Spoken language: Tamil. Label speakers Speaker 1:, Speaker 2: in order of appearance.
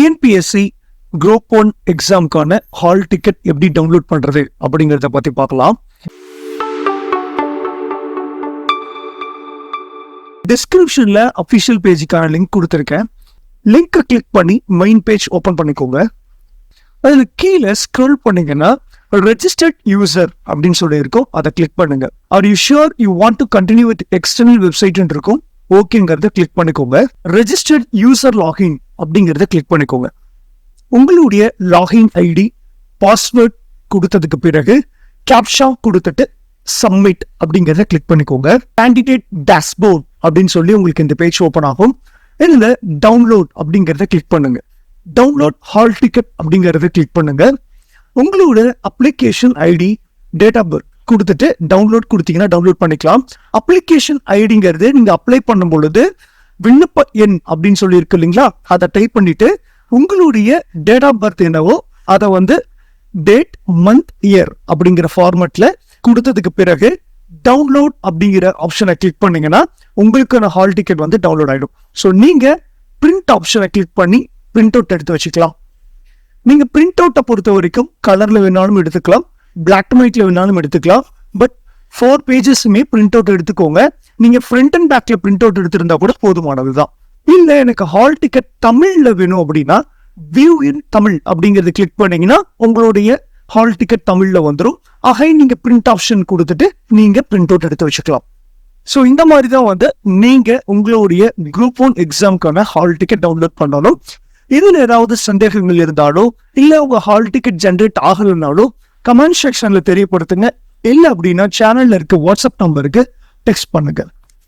Speaker 1: டிஎன்பிஎஸ்சி குரூப் ஒன் எக்ஸாமுக்கான ஹால் டிக்கெட் எப்படி டவுன்லோட் பண்றது அப்படிங்கிறத பத்தி பார்க்கலாம். டிஸ்கிரிப்ஷன்ல அஃபிஷியல் பேஜுக்கான லிங்க் கொடுத்துருக்கேன். லிங்கை கிளிக் பண்ணி மெயின் பேஜ் ஓப்பன் பண்ணிக்கோங்க. அதில் கீழே ஸ்க்ரோல் பண்ணீங்கன்னா ரெஜிஸ்டர்ட் யூசர் அப்படின்னு சொல்லி இருக்கும். அதை கிளிக் பண்ணுங்க. Are you sure you want to continue with external website இருக்கும்? ஓகேங்கிறத கிளிக் பண்ணிக்கோங்க. ரெஜிஸ்டர்ட் யூசர் லாகின் அப்படிங்கிறத கிளிக் பண்ணிக்கோங்க. உங்களுடைய லாகின் ஐடி பாஸ்வேர்ட் கொடுத்ததுக்கு பிறகு கேப்ஷா கொடுத்துட்டு சப்மிட் அப்படிங்கிறத கிளிக் பண்ணிக்கோங்க. கேண்டிடேட் டேஷ்போர்ட் அப்படின்னு சொல்லி உங்களுக்கு இந்த பேஜ் ஓப்பன் ஆகும். இதில் டவுன்லோட் அப்படிங்கிறத கிளிக் பண்ணுங்க. டவுன்லோட் ஹால் டிக்கெட் அப்படிங்கிறத கிளிக் பண்ணுங்க. உங்களோட application ID date of birth கொடுத்துட்டு டவுன்லோட் கொடுத்தீங்கன்னா டவுன்லோட் பண்ணிக்கலாம். அப்ளிகேஷன் ஐடிங்கிறது நீங்கள் அப்ளை பண்ணும் பொழுது விண்ணப்ப எண் அப்படின்னு சொல்லி இருக்கு இல்லைங்களா? அதை டைப் பண்ணிட்டு உங்களுடைய டேட் ஆஃப் பர்த் என்னவோ அதை வந்து டேட் மந்த் இயர் அப்படிங்கிற ஃபார்மேட்ல கொடுத்ததுக்கு பிறகு டவுன்லோட் அப்படிங்கிற ஆப்ஷனை கிளிக் பண்ணீங்கன்னா உங்களுக்கான ஹால் டிக்கெட் வந்து டவுன்லோட் ஆகிடும் ஸோ நீங்க பிரிண்ட் ஆப்ஷனை கிளிக் பண்ணி பிரிண்ட் அவுட் எடுத்து வச்சுக்கலாம். நீங்க பிரிண்ட் அவுட்டை பொறுத்த வரைக்கும் கலர்ல வேணாலும் எடுத்துக்கலாம் பிளாக் அண்ட் ஒயிட்ல வேணாலும் எடுத்துக்கலாம் பட் ஃபோர் பேஜஸுமே பிரிண்ட் அவுட் எடுத்துக்கோங்க. நீங்க ஃப்ரண்ட் அண்ட் பேக்ல பிரிண்ட் அவுட் எடுத்திருந்தா கூட போதுமானது தான் இல்ல எனக்கு ஹால் டிக்கெட் தமிழ்ல வேணும் அப்படின்னா வியூ இன் தமிழ் அப்படிங்கறத கிளிக் பண்ணீங்கன்னா உங்களுடைய ஹால் டிக்கெட் தமிழ்ல வந்துடும் ஆகை நீங்க பிரிண்ட் ஆப்ஷன் கொடுத்துட்டு நீங்க பிரிண்ட் அவுட் எடுத்து வச்சுக்கலாம். ஸோ இந்த மாதிரி தான் வந்து நீங்க உங்களுடைய குரூப் ஒன் எக்ஸாம்க்கான ஹால் டிக்கெட் டவுன்லோட் பண்ணாலும் இதில் ஏதாவது சந்தேகங்கள் இருந்தாலோ இல்லை உங்க ஹால் டிக்கெட் ஜென்ரேட் ஆகலைனாலோ கமெண்ட் செக்ஷன்ல தெரியப்படுத்துங்க. இல்லை அப்படின்னா சேனல்ல இருக்க வாட்ஸ்அப் நம்பருக்கு டெக்ஸ்ட் பண்ணுங்கள்.